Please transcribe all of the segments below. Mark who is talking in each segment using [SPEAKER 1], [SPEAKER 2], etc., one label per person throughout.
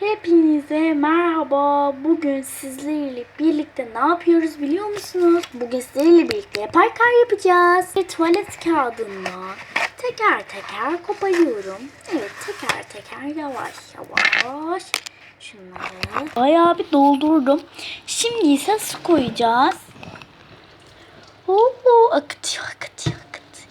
[SPEAKER 1] Hepinize merhaba. Bugün sizlerle birlikte ne yapıyoruz biliyor musunuz? Bugün sizlerle birlikte yapay kar yapacağız. Bir tuvalet kağıdını teker teker koparıyorum. Evet teker teker yavaş yavaş. Şunları bayağı bir doldurdum. Şimdi ise su koyacağız. Oo, akıtıyor akıtıyor akıtıyor.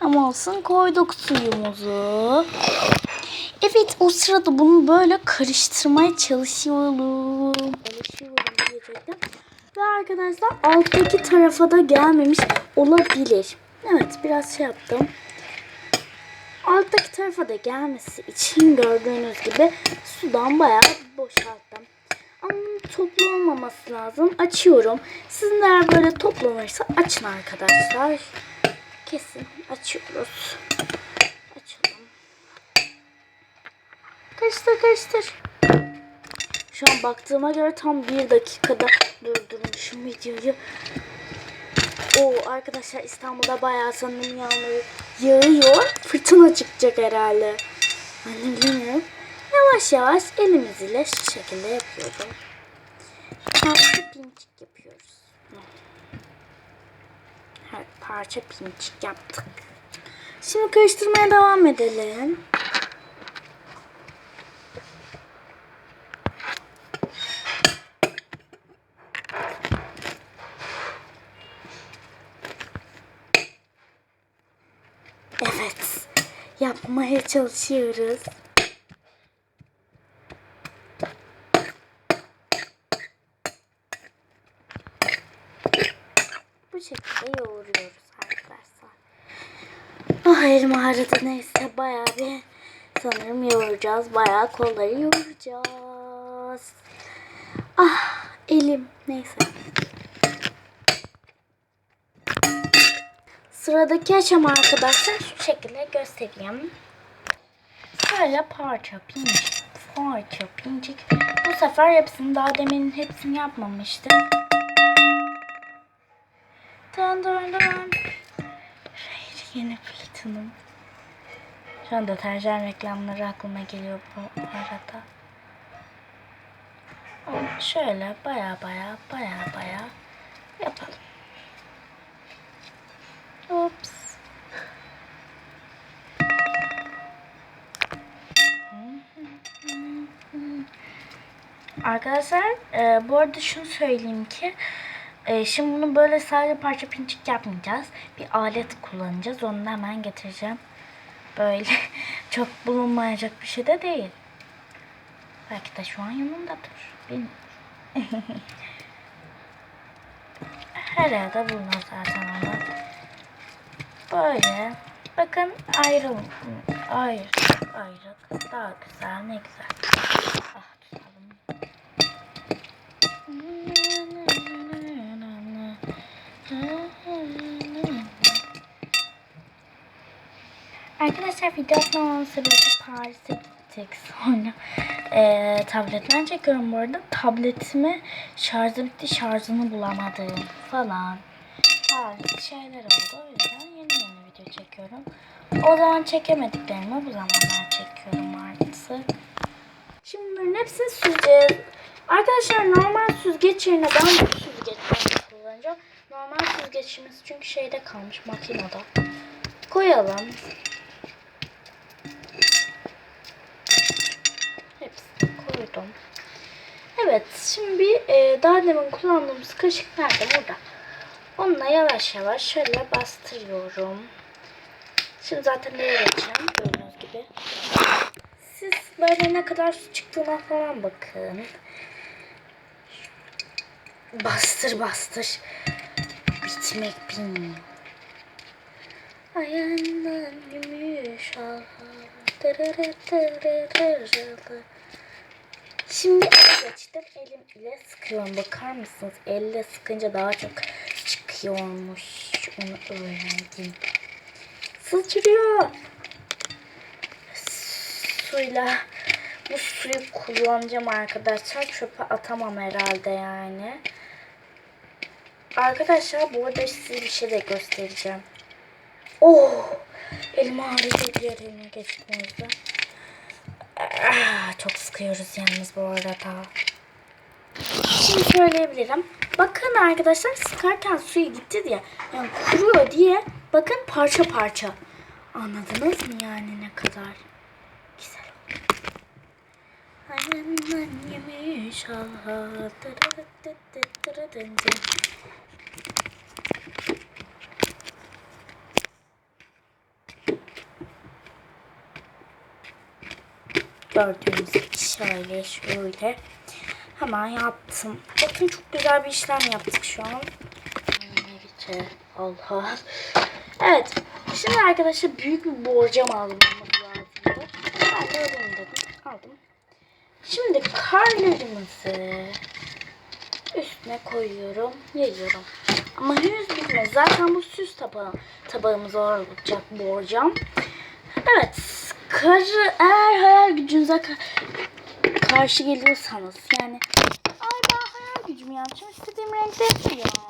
[SPEAKER 1] Ama olsun koyduk suyumuzu. Evet o sırada bunu böyle karıştırmaya çalışıyorum. Çalışıyorum diyecektim. Ve arkadaşlar alttaki tarafa da gelmemiş olabilir. Evet biraz şey yaptım. Alttaki tarafa da gelmesi için gördüğünüz gibi sudan bayağı boşalttım. Ama toplu olmaması lazım. Açıyorum. Sizin böyle toplanırsa açın arkadaşlar. Kesin açıyoruz. Karıştır karıştır. Şu an baktığıma göre tam bir dakikada durdurmuşum videoyu. Oo arkadaşlar İstanbul'da bayağı sanırım yağmur yağıyor. Fırtına çıkacak herhalde. De bilmiyorum. Yavaş yavaş elimiz ile şu şekilde yapıyorum. Parça pinçik yapıyoruz. Her parça pinçik yaptık. Şimdi karıştırmaya devam edelim. Evet. Yapmaya çalışıyoruz. Bu şekilde yoğuruyoruz arkadaşlar. Ah elim ağrıdı neyse bayağı bir sanırım yoğuracağız. Bayağı kolları yoğuracağız. Ah elim neyse. Sıradaki aşama arkadaşlar şu şekilde göstereyim. Şöyle parça pincik, parça pincik. Bu sefer hepsini daha demin hepsini yapmamıştım. Dön dön dön. Yeni fırtınım. Şu an deterjan reklamları aklıma geliyor bu arada. Şöyle baya baya baya baya yapalım. Arkadaşlar e, bu arada şunu söyleyeyim ki e, şimdi bunu böyle sadece parça pinçik yapmayacağız. Bir alet kullanacağız. Onu da hemen getireceğim. Böyle çok bulunmayacak bir şey de değil. Belki de şu an yanındadır. Bilmiyorum. Her yerde bulunur zaten ama. Böyle. Bakın ayrılın. Ayrı. Ayrı. Daha güzel. Ne güzel. Ah. Arkadaşlar video atmamamın sebebi Paris'e gittik sonra e, tabletten çekiyorum bu arada. Tabletime şarjı bitti şarjını bulamadım falan. Bazı şeyler oldu. O yüzden yeni yeni video çekiyorum. O zaman çekemediklerimi bu zamanlar çekiyorum artık. Şimdi bunların hepsini süzeceğiz arkadaşlar normal süzgeç yerine ben bu süzgeçten kullanacağım normal süzgeçimiz çünkü şeyde kalmış makinede koyalım Hepsini koydum. Evet şimdi e, daha demin kullandığımız kaşık nerede? Burada. Onunla yavaş yavaş şöyle bastırıyorum. Şimdi zaten nereye geçeceğim gördüğünüz gibi. Siz böyle ne kadar su çıktığına falan bakın. Bastır bastır. Bitmek bilmiyor. Ayağından gümüş al. Şimdi ele geçtim. Elim ile sıkıyorum. Bakar mısınız? Elle sıkınca daha çok çıkıyormuş. Onu öğrendim. Sıçrıyor. Suyla bu suyu kullanacağım arkadaşlar. Çöpe atamam herhalde yani. Arkadaşlar bu arada size bir şey de göstereceğim. Oh! Elim ağrıyor diğer elime geçtiğimizde. Ah, Çok sıkıyoruz yalnız bu arada. Şimdi söyleyebilirim. Bakın arkadaşlar sıkarken suyu gitti diye. Yani kuruyor diye bakın parça parça. Anladınız mı yani ne kadar güzel oldu. Yemiş. Gördüğünüz gibi şöyle şöyle hemen yaptım. Bakın çok güzel bir işlem yaptık şu an. Allah. Evet. Şimdi arkadaşlar büyük bir borcam aldım. Ben dedim. Aldım. Şimdi karlarımızı üstüne koyuyorum, yayıyorum. Ama henüz bitmez. Zaten bu süs tabağı, tabağımız olacak borcam. Evet. Karı eğer hayal gücünüze ka- karşı geliyorsanız yani ay ben hayal gücüm yapacağım istediğim renkte yapıyorum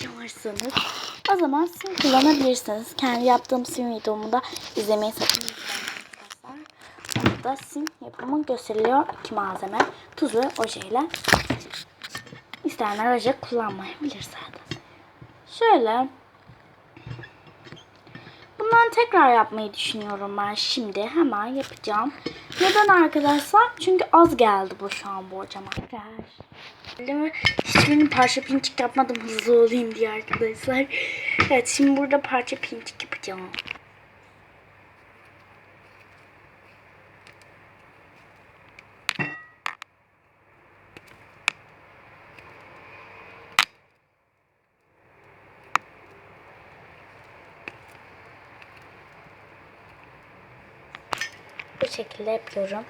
[SPEAKER 1] diyorsanız o zaman sim kullanabilirsiniz. Kendi yaptığım sim videomu da izlemeyi sakın. Orada sim yapımı gösteriliyor. İki malzeme tuz ve ojeyle. İsteyenler oje kullanmayabilir zaten. Şöyle Bundan tekrar yapmayı düşünüyorum ben şimdi. Hemen yapacağım. Neden arkadaşlar? Çünkü az geldi bu şu an borcama. Değil mi? Hiçbirini parça pinçik yapmadım hızlı olayım diye arkadaşlar. Evet şimdi burada parça pinçik yapacağım. Şekilde yapıyorum.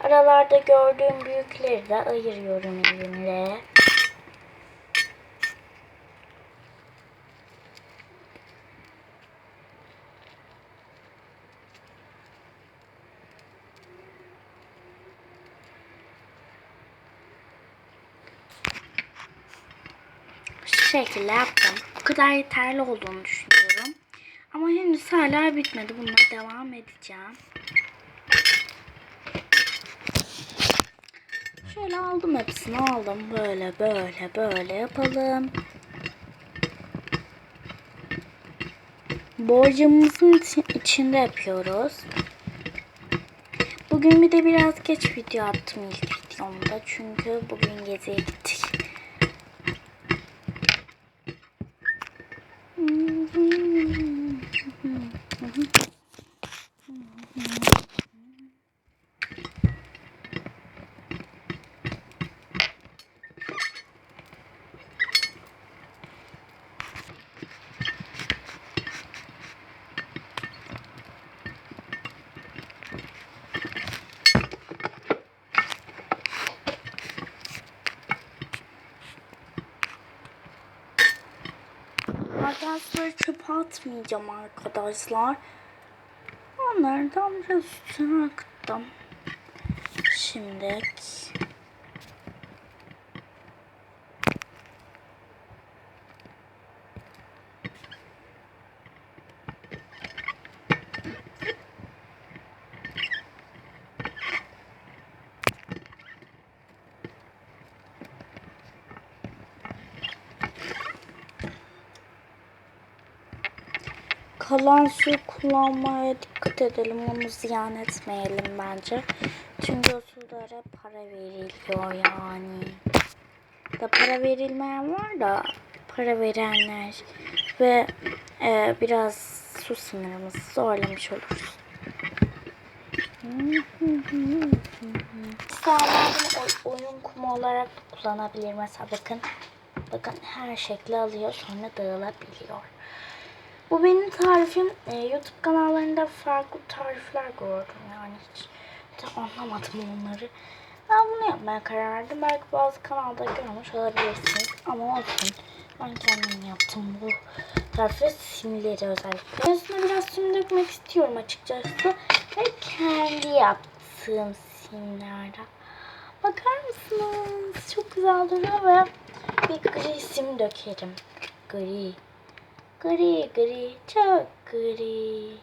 [SPEAKER 1] Aralarda gördüğüm büyükleri de ayırıyorum elimle. Şekilde yaptım. Bu kadar yeterli olduğunu düşünüyorum. Ama henüz hala bitmedi. Bununla devam edeceğim. Şöyle aldım hepsini aldım. Böyle böyle böyle yapalım. Borcamımızın içi- içinde yapıyoruz. Bugün bir de biraz geç video yaptım ilk videomda. Çünkü bugün geziye gittik. Arkadaşlar çöpe atmayacağım arkadaşlar. Onlardan biraz üstüne akıttım. Şimdi kalan suyu kullanmaya dikkat edelim. Onu ziyan etmeyelim bence. Çünkü o sulara para veriliyor yani. Da para verilmeyen var da para verenler ve e, biraz su sınırımızı zorlamış oluruz. Oy- oyun kumu olarak kullanabilir. Mesela bakın. Bakın her şekli alıyor sonra dağılabiliyor. Bu benim tarifim. Ee, YouTube kanallarında farklı tarifler gördüm yani hiç de anlamadım onları. Ben bunu yapmaya karar verdim. Belki bazı kanalda görmüş olabilirsiniz ama olsun. Ben kendim yaptım bu tarifi simleri özellikle. Üstüne biraz sim dökmek istiyorum açıkçası. Ve kendi yaptığım simlerden. Bakar mısınız? Çok güzel duruyor ve bir gri sim dökerim. Gri. Gri gri çok gri.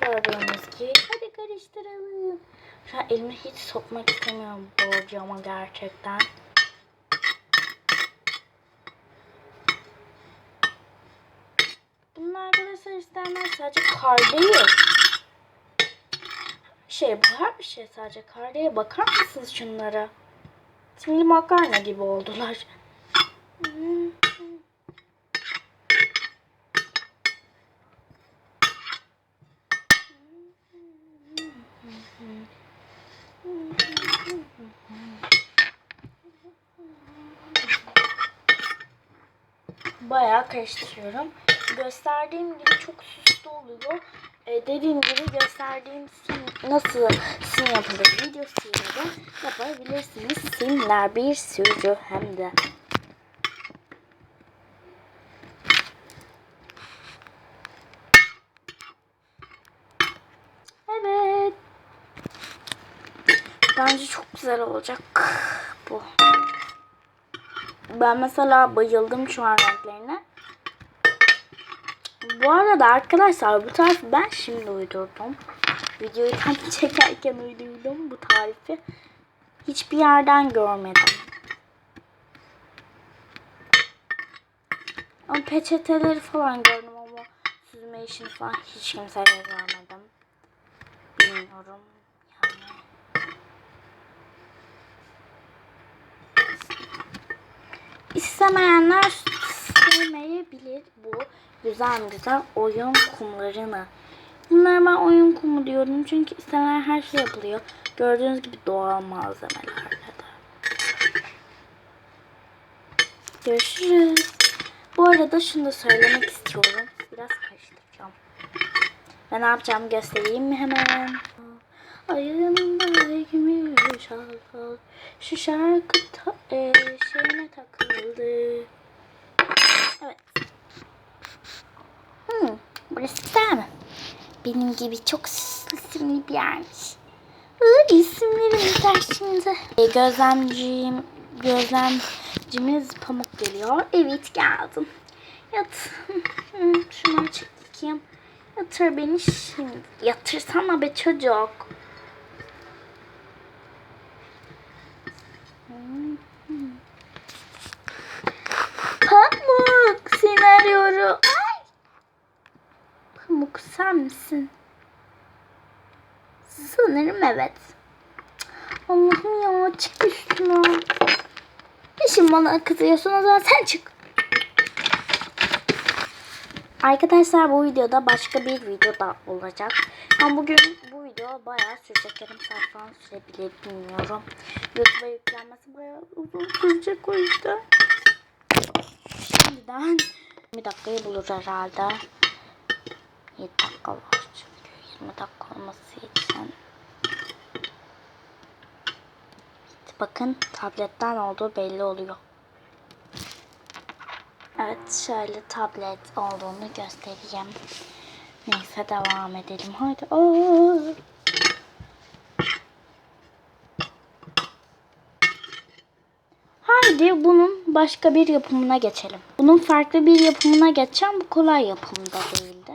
[SPEAKER 1] Gördüğünüz gibi. Hadi karıştıralım. Şu an elimi hiç sokmak istemiyorum borcama gerçekten. Bunun arkadaşlar istenmez sadece kar değil. Şey bu her bir şey sadece kar değil. Bakar mısınız şunlara? Simli makarna gibi oldular. Bayağı karıştırıyorum. Gösterdiğim gibi çok süslü oluyor. Ee, dediğim gibi gösterdiğim sim nasıl sim yapılır videosuyla da yapabilirsiniz. Simler bir sürü hem de. Evet. Bence çok güzel olacak bu. Ben mesela bayıldım şu an renklerine. Bu arada arkadaşlar bu tarifi ben şimdi uydurdum. Videoyu tam çekerken uydurdum bu tarifi. Hiçbir yerden görmedim. Ama peçeteleri falan gördüm ama süzme işini falan hiç kimseye görmedim. Bilmiyorum. İstemeyenler sevmeyebilir bu güzel güzel oyun kumlarını. Bunlara ben oyun kumu diyorum çünkü istenen her şey yapılıyor. Gördüğünüz gibi doğal malzemelerle de. Görüşürüz. Bu arada şunu da söylemek istiyorum. Biraz karıştıracağım. Ben ne yapacağımı göstereyim mi hemen? Gümüş al al. Şu şarkı ta, e, şeyine takıldı. Evet. Hmm, burası güzel mi? Benim gibi çok süslü simli bir yermiş. Iı, isimlerim güzel şimdi. E, gözlemcim, gözlemcimiz Pamuk geliyor. Evet geldim. Yat. Hmm, Şunu açık. Yatır beni şimdi. Yatırsana be çocuk. Pamuk seni arıyorum. Ay. Pamuk sen misin? Sanırım evet. Allah'ım ya çık üstüme. Şimdi bana kızıyorsun o zaman sen çık. Arkadaşlar bu videoda başka bir video da olacak. Ama bugün bu video bayağı sürecek. Yarım saat falan sürebilir bilmiyorum. YouTube'a yüklenmesi bayağı uzun sürecek o yüzden. Şimdiden 20 dakikayı bulur herhalde. 7 dakika var çünkü 20 dakika olması için. Bakın tabletten olduğu belli oluyor. Evet şöyle tablet olduğunu göstereyim. Neyse devam edelim. Haydi. Aa. Haydi bunun başka bir yapımına geçelim. Bunun farklı bir yapımına geçeceğim. Bu kolay yapımda değildi.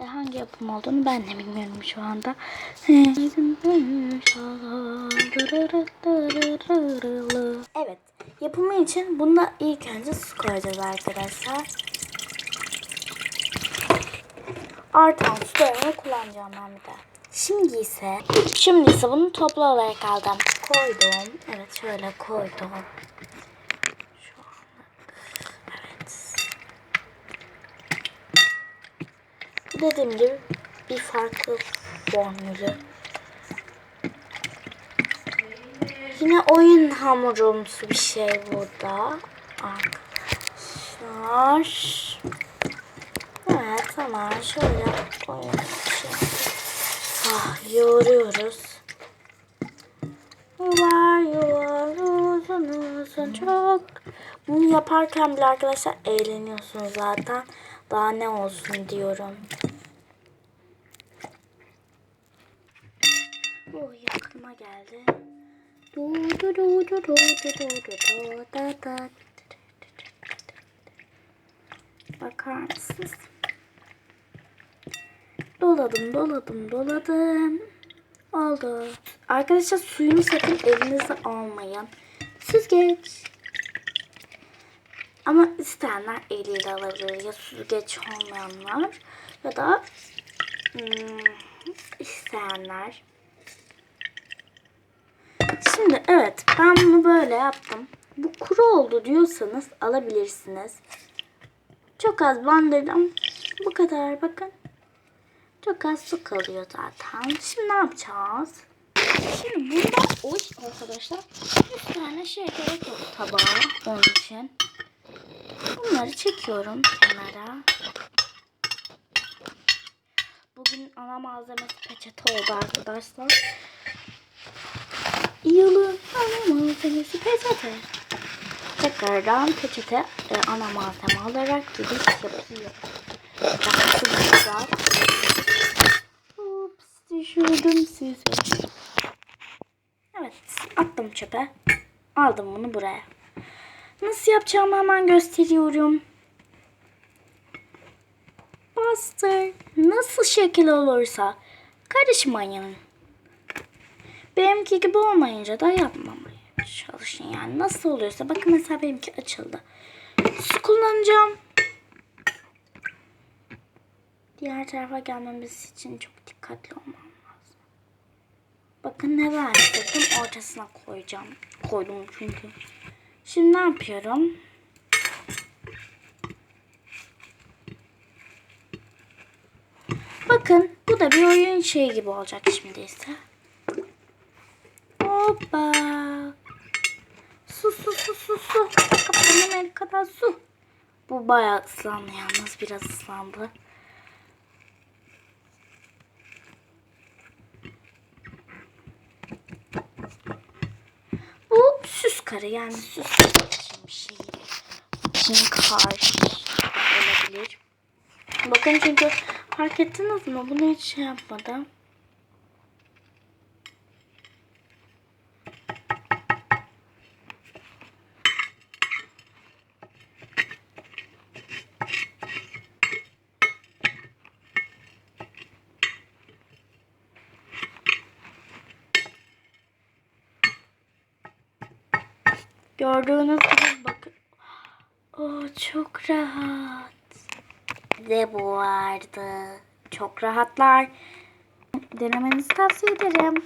[SPEAKER 1] E, hangi yapım olduğunu ben de bilmiyorum şu anda. Evet. Yapımı için bunda ilk önce su koyacağız arkadaşlar. Artan sularını kullanacağım ben bir de. Şimdi ise şimdi ise bunu toplu olarak aldım. Koydum. Evet şöyle koydum. Şu anda. Evet. Dediğim gibi bir farklı formülü. Yine oyun hamurumsu bir şey burada. Arkadaşlar. Evet tamam şöyle oyun. Ah, yoğuruyoruz. Yuvar yuvar uzun uzun çok. Bunu yaparken bile arkadaşlar eğleniyorsunuz zaten. Daha ne olsun diyorum. Oh yakınıma geldi. Du du du du du du du du du da da. Bakar mısınız? Doladım, doladım, doladım. Oldu. Arkadaşlar suyunu sakın elinize almayın. Süzgeç. Ama isteyenler eliyle alabilir. Ya süzgeç olmayanlar ya da hmm, isteyenler. Şimdi evet ben bunu böyle yaptım. Bu kuru oldu diyorsanız alabilirsiniz. Çok az bandırdım. Bu kadar bakın. Çok az su kalıyor zaten. Şimdi ne yapacağız? Şimdi burada oy arkadaşlar 100 tane şey gerek yok tabağa onun için. Bunları çekiyorum kenara. Bugün ana malzemesi peçete oldu arkadaşlar. Yılın ana malzemesi peçete. Tekrardan peçete e, ana malzeme olarak giriş yapıyor. Ups düşürdüm sizi. Evet attım çöpe. Aldım bunu buraya. Nasıl yapacağımı hemen gösteriyorum. Bastır. Nasıl şekil olursa karışmayın. Benimki gibi olmayınca da yapmamaya çalışın yani. Nasıl oluyorsa bakın mesela benimki açıldı. Su kullanacağım. Diğer tarafa gelmemiz için çok dikkatli olmam lazım. Bakın ne verdim ortasına koyacağım. Koydum çünkü. Şimdi ne yapıyorum? Bakın bu da bir oyun şeyi gibi olacak şimdi ise. Hoppa. Su su su su su. Kaptanın el kadar su. Bu bayağı ıslandı yalnız biraz ıslandı. Bu süs karı yani süs için bir şey. İçine karşı olabilir. Bakın çünkü fark ettiniz mi? Bunu hiç şey yapmadım. Gördüğünüz gibi bakın. Oh çok rahat. Ve bu vardı. Çok rahatlar. Denemenizi tavsiye ederim.